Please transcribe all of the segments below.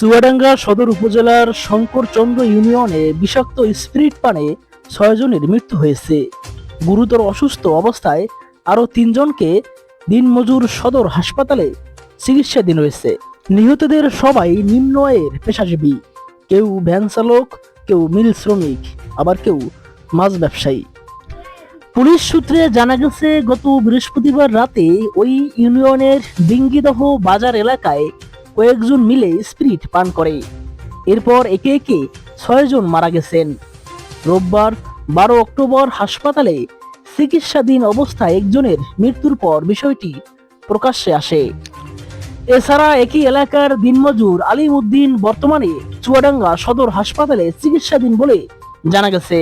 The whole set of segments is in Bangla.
চুয়াডাঙ্গা সদর উপজেলার শঙ্করচন্দ্র ইউনিয়নে বিষাক্ত স্পিরিট পানে ছয়জনের মৃত্যু হয়েছে। গুরুতর অসুস্থ অবস্থায় আরও তিনজনকে দিনমজুর সদর হাসপাতালে চিকিৎসাধীন রয়েছে। নিহতদের সবাই নিম্ন আয়ের পেশাজীবী। কেউ ভ্যান চালক, কেউ মিল শ্রমিক, আবার কেউ মাছ ব্যবসায়ী। পুলিশ সূত্রে জানা গেছে, গত বৃহস্পতিবার রাতে ওই ইউনিয়নের ডিঙ্গিদহ বাজার এলাকায় কয়েকজন মিলে স্পিরিট পান করে। এরপর একে একে ছয়জন মারা গেছেন। রোববার বারো অক্টোবর হাসপাতালে চিকিৎসাধীন অবস্থায় একজনের মৃত্যুর পর বিষয়টি প্রকাশ্যে আসে। এছাড়া একই এলাকার দিনমজুর আলিম উদ্দিন বর্তমানে চুয়াডাঙ্গা সদর হাসপাতালে চিকিৎসাধীন বলে জানা গেছে।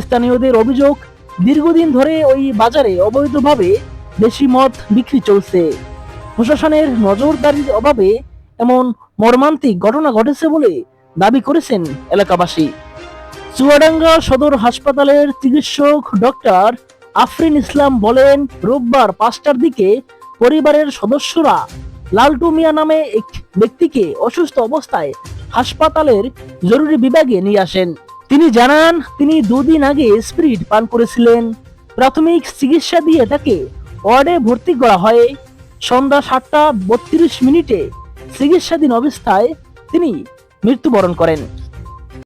স্থানীয়দের অভিযোগ, দীর্ঘদিন ধরে ওই বাজারে অবৈধভাবে দেশি মদ বিক্রি চলছে। প্রশাসনের নজরদারির অভাবে এমন মর্মান্তিক ঘটনা ঘটেছে বলে দাবি করেছেন এলাকাবাসী। চুয়াডাঙ্গা সদর হাসপাতালের চিকিৎসক ডক্টর আফরিন ইসলাম বলেন, রোববার পাঁচটার দিকে পরিবারের সদস্যরা লালটু মিয়া নামে এক ব্যক্তিকে অসুস্থ অবস্থায় হাসপাতালের জরুরি বিভাগে নিয়ে আসেন। তিনি জানান, তিনি দুদিন আগে স্পিরিট পান করেছিলেন। প্রাথমিক চিকিৎসা দিয়ে তাকে ওয়ার্ডে ভর্তি করা হয়। সন্ধ্যা সাতটা বত্রিশ মিনিটে চিকিৎসাধীন অবস্থায় তিনি মৃত্যুবরণ করেন।